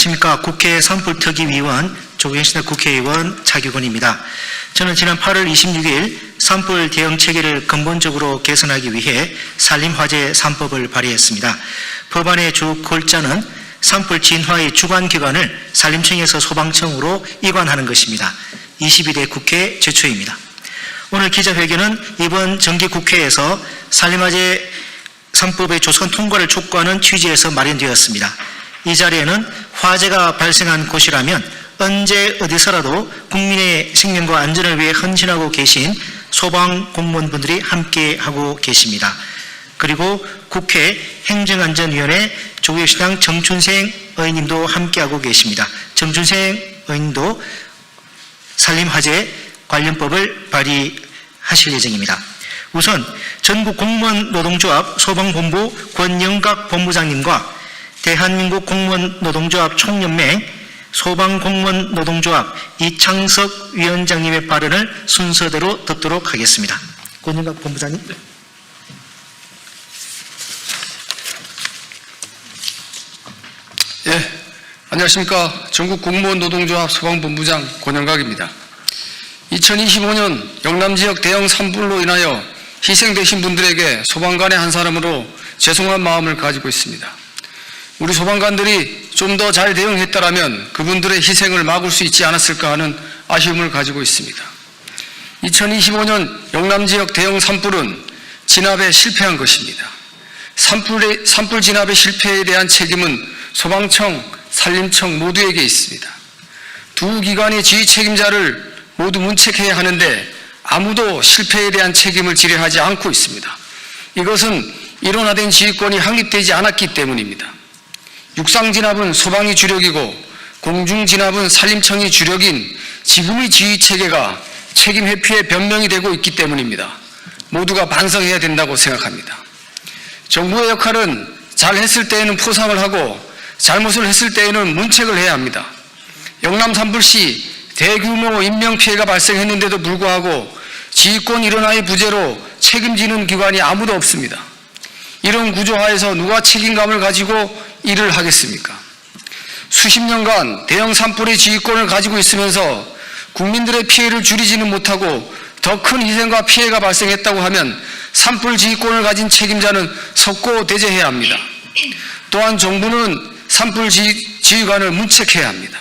안녕하십니까. 국회 산불특위 위원 조경신 국회의원 차규근입니다. 저는 지난 8월 26일 산불 대응 체계를 근본적으로 개선하기 위해 산림화재 3법을 발의했습니다. 법안의 주 골자는 산불 진화의 주관 기관을 산림청에서 소방청으로 이관하는 것입니다. 22대 국회 제초입니다. 오늘 기자회견은 이번 정기국회에서 산림화재 3법의 조선 통과를 촉구하는 취지에서 마련되었습니다. 이 자리에는 화재가 발생한 곳이라면 언제 어디서라도 국민의 생명과 안전을 위해 헌신하고 계신 소방 공무원분들이 함께 하고 계십니다. 그리고 국회 행정안전위원회 조국신당 정춘생 의원님도 함께하고 계십니다. 정춘생 의원님도 산림화재 관련법을 발의하실 예정입니다. 우선 전국 공무원 노동조합 소방본부 권영각 본부장님과 대한민국 공무원 노동조합 총연맹 소방공무원 노동조합 이창석 위원장님의 발언을 순서대로 듣도록 하겠습니다. 권영각 본부장님. 예, 안녕하십니까. 전국 공무원 노동조합 소방본부장 권영각입니다. 2025년 영남 지역 대형 산불로 인하여 희생되신 분들에게 소방관의 한 사람으로 죄송한 마음을 가지고 있습니다. 우리 소방관들이 좀 더 잘 대응했다라면 그분들의 희생을 막을 수 있지 않았을까 하는 아쉬움을 가지고 있습니다. 2025년 영남 지역 대형 산불은 진압에 실패한 것입니다. 산불의, 산불 진압의 실패에 대한 책임은 소방청, 산림청 모두에게 있습니다. 두 기관의 지휘 책임자를 모두 문책해야 하는데 아무도 실패에 대한 책임을 지려하지 않고 있습니다. 이것은 일원화된 지휘권이 확립되지 않았기 때문입니다. 육상 진압은 소방이 주력이고 공중 진압은 산림청이 주력인 지금의 지휘 체계가 책임 회피의 변명이 되고 있기 때문입니다. 모두가 반성해야 된다고 생각합니다. 정부의 역할은 잘 했을 때에는 포상을 하고 잘못을 했을 때에는 문책을 해야 합니다. 영남 산불시 대규모 인명피해가 발생했는데도 불구하고 지휘권 일원화의 부재로 책임지는 기관이 아무도 없습니다. 이런 구조 하에서 누가 책임감을 가지고 일을 하겠습니까? 수십 년간 대형 산불의 지휘권을 가지고 있으면서 국민들의 피해를 줄이지는 못하고 더 큰 희생과 피해가 발생했다고 하면 산불 지휘권을 가진 책임자는 석고 대제해야 합니다. 또한 정부는 산불 지휘, 지휘관을 문책해야 합니다.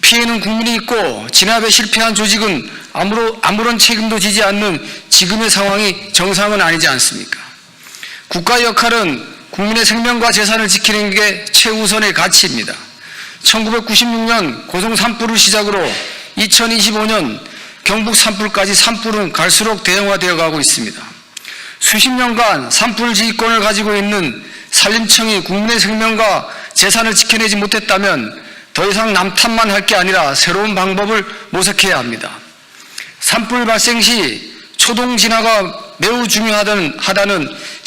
피해는 국민이 있고 진압에 실패한 조직은 아무런, 아무런 책임도 지지 않는 지금의 상황이 정상은 아니지 않습니까? 국가의 역할은 국민의 생명과 재산을 지키는 게 최우선의 가치입니다. 1996년 고성 산불을 시작으로 2025년 경북 산불까지 산불은 갈수록 대형화되어 가고 있습니다. 수십 년간 산불 지휘권을 가지고 있는 산림청이 국민의 생명과 재산을 지켜내지 못했다면 더 이상 남탓만 할 게 아니라 새로운 방법을 모색해야 합니다. 산불 발생 시 초동 진화가 매우 중요하다는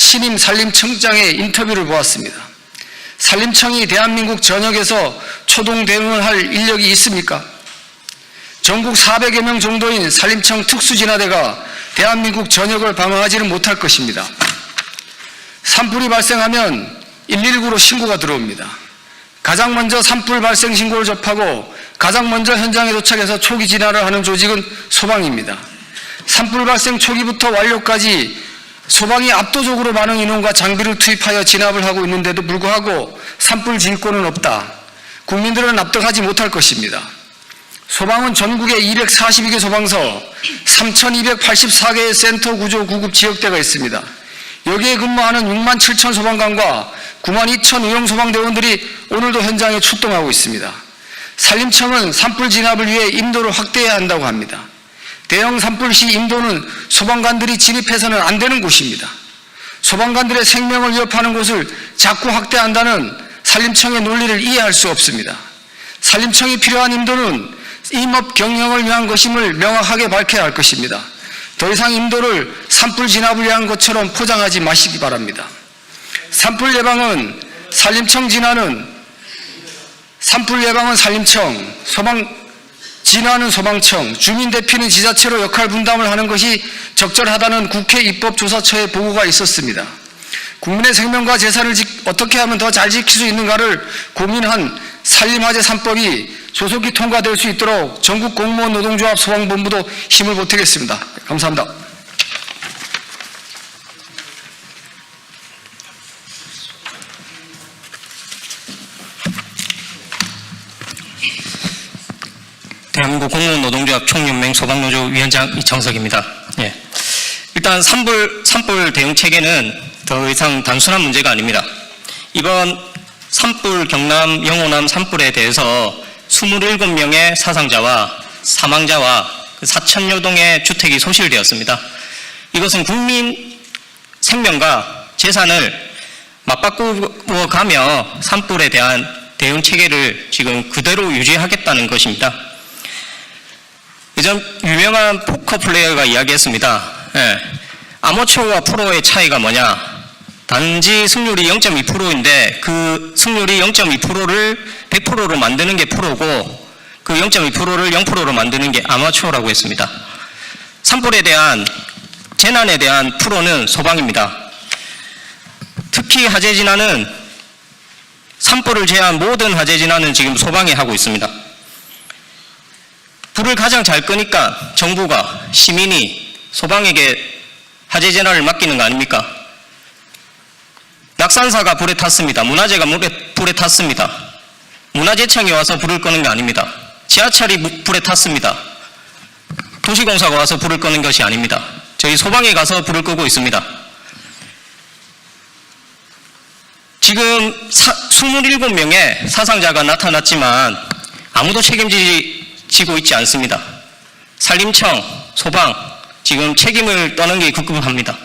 신임 산림청장의 인터뷰를 보았습니다. 산림청이 대한민국 전역에서 초동 대응을 할 인력이 있습니까? 전국 400여 명 정도인 산림청 특수진화대가 대한민국 전역을 방어하지는 못할 것입니다. 산불이 발생하면 119로 신고가 들어옵니다. 가장 먼저 산불 발생 신고를 접하고 가장 먼저 현장에 도착해서 초기 진화를 하는 조직은 소방입니다. 산불 발생 초기부터 완료까지 소방이 압도적으로 많은 인원과 장비를 투입하여 진압을 하고 있는데도 불구하고 산불 지휘권은 없다. 국민들은 납득하지 못할 것입니다. 소방은 전국에 242개 소방서, 3,284개의 센터 구조 구급 지역대가 있습니다. 여기에 근무하는 6만 7천 소방관과 9만 2천 의용 소방대원들이 오늘도 현장에 출동하고 있습니다. 산림청은 산불 진압을 위해 인도를 확대해야 한다고 합니다. 대형 산불 시 인도는 소방관들이 진입해서는 안 되는 곳입니다. 소방관들의 생명을 위협하는 곳을 자꾸 확대한다는 산림청의 논리를 이해할 수 없습니다. 산림청이 필요한 인도는 임업 경영을 위한 것임을 명확하게 밝혀야 할 것입니다. 더 이상 인도를 산불 진압을 위한 것처럼 포장하지 마시기 바랍니다. 산불 예방은 산림청 진화는 산불 예방은 산림청, 소방 진화는 소방청, 주민 대피는 지자체로 역할 분담을 하는 것이 적절하다는 국회 입법조사처의 보고가 있었습니다. 국민의 생명과 재산을 지- 어떻게 하면 더 잘 지킬 수 있는가를 고민한 산림화재 3법이 조속히 통과될 수 있도록 전국 공무원 노동조합 소방본부도 힘을 보태겠습니다. 감사합니다. 한민국 공무원 노동조합 총연맹 소방노조 위원장 이창석입니다. 예. 일단 산불, 산불 대응 체계는 더 이상 단순한 문제가 아닙니다. 이번 산불 경남 영호남 산불에 대해서 27명의 사상자와 사망자와 4천여 동의 주택이 소실되었습니다. 이것은 국민 생명과 재산을 맞바꾸어 가며 산불에 대한 대응 체계를 지금 그대로 유지하겠다는 것입니다. 예전 유명한 포커 플레이어가 이야기했습니다. 예. 아마추어와 프로의 차이가 뭐냐? 단지 승률이 0.2%인데 그 승률이 0.2%를 100%로 만드는 게 프로고 그 0.2%를 0%로 만드는 게 아마추어라고 했습니다. 산불에 대한 재난에 대한 프로는 소방입니다. 특히 화재 진화는 산불을 제한 모든 화재 진화는 지금 소방이 하고 있습니다. 불을 가장 잘 끄니까 정부가 시민이 소방에게 화재 재난을 맡기는 거 아닙니까? 낙산사가 불에 탔습니다. 문화재가 물에, 불에 탔습니다. 문화재청이 와서 불을 끄는 게 아닙니다. 지하철이 무- 불에 탔습니다. 도시공사가 와서 불을 끄는 것이 아닙니다. 저희 소방에 가서 불을 끄고 있습니다. 지금 사, 27명의 사상자가 나타났지만 아무도 책임지 고 있지 않습니다. 산림청, 소방, 지금 책임을 떠는 게 급급합니다.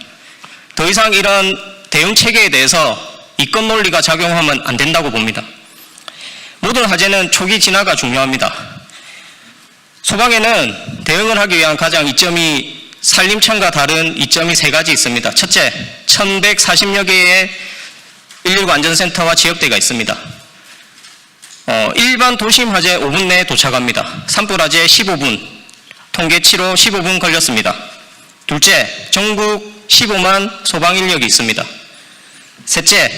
더 이상 이런 대응 체계에 대해서 이권 논리가 작용하면 안 된다고 봅니다. 모든 화재는 초기 진화가 중요합니다. 소방에는 대응을 하기 위한 가장 이점이 산림청과 다른 이점이 세 가지 있습니다. 첫째, 1140여 개의 119 안전센터와 지역대가 있습니다. 어, 일반 도심 화재 5분 내에 도착합니다. 산불 화재 15분, 통계치로 15분 걸렸습니다. 둘째, 전국 15만 소방 인력이 있습니다. 셋째,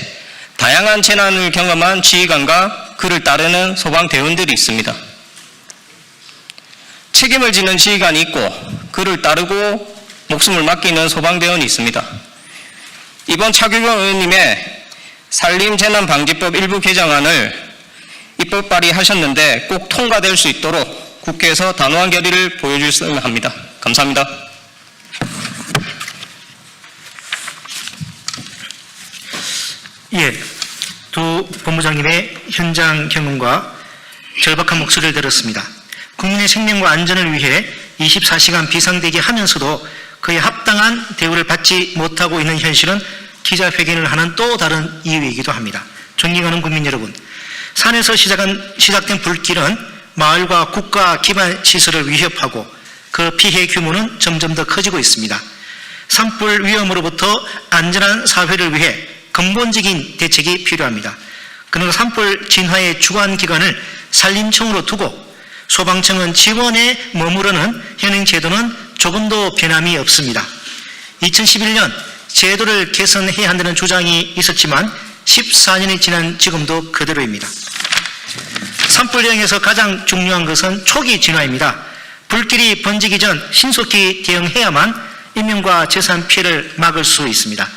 다양한 재난을 경험한 지휘관과 그를 따르는 소방 대원들이 있습니다. 책임을 지는 지휘관이 있고 그를 따르고 목숨을 맡기는 소방대원이 있습니다. 이번 차규경 의원님의 산림재난방지법 일부 개정안을 입법 발의하셨는데 꼭 통과될 수 있도록 국회에서 단호한 결의를 보여주셨으면 합니다. 감사합니다. 예, 두 본부장님의 현장 경험과 절박한 목소리를 들었습니다. 국민의 생명과 안전을 위해 24시간 비상대기 하면서도 그에 합당한 대우를 받지 못하고 있는 현실은 기자회견을 하는 또 다른 이유이기도 합니다. 존경하는 국민 여러분, 산에서 시작한, 시작된 불길은 마을과 국가 기반 시설을 위협하고 그 피해 규모는 점점 더 커지고 있습니다. 산불 위험으로부터 안전한 사회를 위해 근본적인 대책이 필요합니다. 그러나 산불 진화의 주관 기관을 산림청으로 두고 소방청은 지원에 머무르는 현행 제도는 조금도 변함이 없습니다. 2011년 제도를 개선해야 한다는 주장이 있었지만 14년이 지난 지금도 그대로입니다. 산불 대응에서 가장 중요한 것은 초기 진화입니다. 불길이 번지기 전 신속히 대응해야만 인명과 재산 피해를 막을 수 있습니다.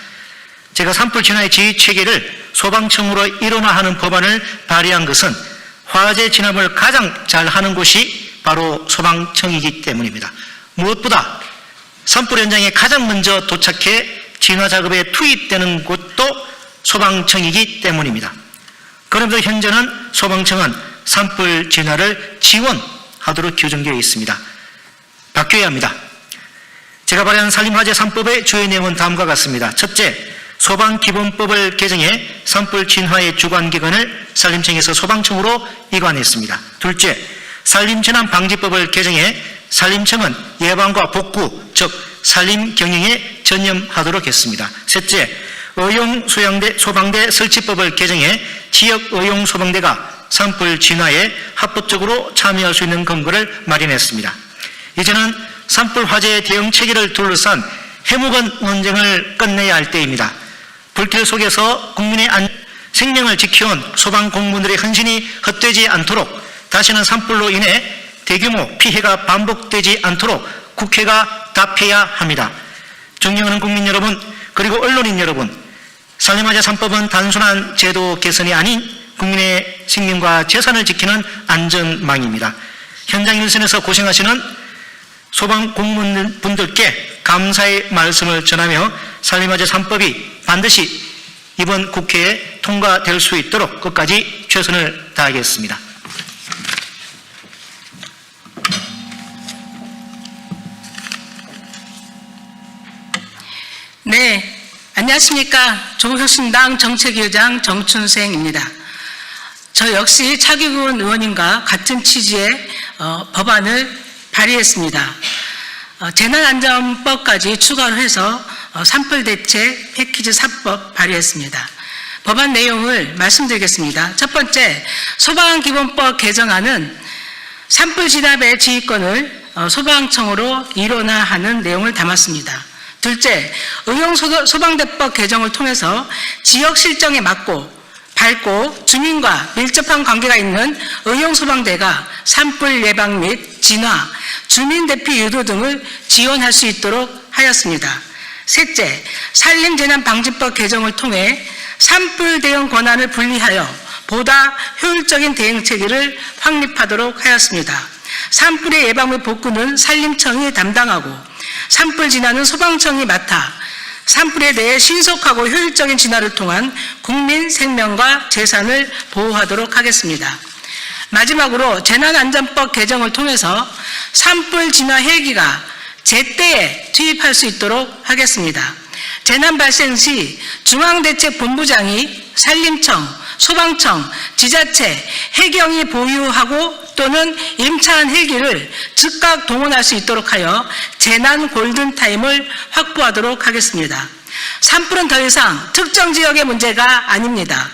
제가 산불 진화의 지휘 체계를 소방청으로 일원화하는 법안을 발의한 것은 화재 진압을 가장 잘 하는 곳이 바로 소방청이기 때문입니다. 무엇보다 산불 현장에 가장 먼저 도착해 진화 작업에 투입되는 곳도 소방청이기 때문입니다. 그러면서 현재는 소방청은 산불 진화를 지원하도록 규정되어 있습니다. 바뀌어야 합니다. 제가 발의한 산림화재 3법의 주요 내용은 다음과 같습니다. 첫째, 소방기본법을 개정해 산불 진화의 주관기관을 산림청에서 소방청으로 이관했습니다. 둘째, 산림재난방지법을 개정해 산림청은 예방과 복구, 즉 산림경영에 전념하도록 했습니다. 셋째, 의용소양대 소방대 설치법을 개정해 지역 의용소방대가 산불 진화에 합법적으로 참여할 수 있는 근거를 마련했습니다. 이제는 산불 화재 대응 체계를 둘러싼 해묵은 논쟁을 끝내야 할 때입니다. 불길 속에서 국민의 안, 생명을 지켜온 소방 공무원들의 헌신이 헛되지 않도록 다시는 산불로 인해 대규모 피해가 반복되지 않도록 국회가 답해야 합니다. 존경하는 국민 여러분, 그리고 언론인 여러분, 살림하자 3법은 단순한 제도 개선이 아닌 국민의 생명과 재산을 지키는 안전망입니다. 현장 일선에서 고생하시는 소방 공무원분들께 감사의 말씀을 전하며 살림하자 3법이 반드시 이번 국회에 통과될 수 있도록 끝까지 최선을 다하겠습니다. 네, 안녕하십니까. 조국혁신당 정책위원장 정춘생입니다. 저 역시 차기군 의원님과 같은 취지의 어, 법안을 발의했습니다. 어, 재난안전법까지 추가로 해서 어, 산불 대책 패키지 4법 발의했습니다. 법안 내용을 말씀드리겠습니다. 첫 번째, 소방기본법 개정안은 산불 진압의 지휘권을 어, 소방청으로 일원화하는 내용을 담았습니다. 둘째, 의용 소- 소방대법 개정을 통해서 지역 실정에 맞고 밝고 주민과 밀접한 관계가 있는 의용 소방대가 산불 예방 및 진화, 주민 대피 유도 등을 지원할 수 있도록 하였습니다. 셋째, 산림재난방지법 개정을 통해 산불 대응 권한을 분리하여 보다 효율적인 대응 체계를 확립하도록 하였습니다. 산불의 예방 및 복구는 산림청이 담당하고 산불 진화는 소방청이 맡아 산불에 대해 신속하고 효율적인 진화를 통한 국민 생명과 재산을 보호하도록 하겠습니다. 마지막으로 재난안전법 개정을 통해서 산불 진화 헬기가 제때에 투입할 수 있도록 하겠습니다. 재난 발생 시 중앙대책본부장이 산림청, 소방청, 지자체, 해경이 보유하고 또는 임차한 헬기를 즉각 동원할 수 있도록 하여 재난 골든타임을 확보하도록 하겠습니다. 산불은 더 이상 특정 지역의 문제가 아닙니다.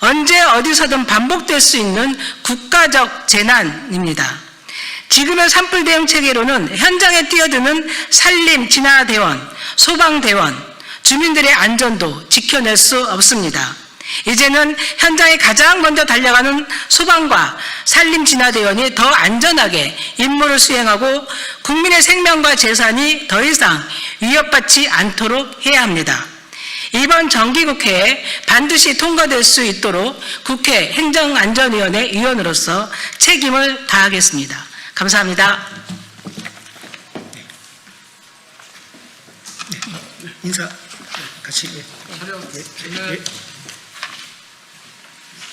언제 어디서든 반복될 수 있는 국가적 재난입니다. 지금의 산불 대응 체계로는 현장에 뛰어드는 산림 진화대원, 소방대원, 주민들의 안전도 지켜낼 수 없습니다. 이제는 현장에 가장 먼저 달려가는 소방과 산림 진화대원이 더 안전하게 임무를 수행하고 국민의 생명과 재산이 더 이상 위협받지 않도록 해야 합니다. 이번 정기국회에 반드시 통과될 수 있도록 국회 행정안전위원회 위원으로서 책임을 다하겠습니다. 감사합니다. 인사 같이 예. 예,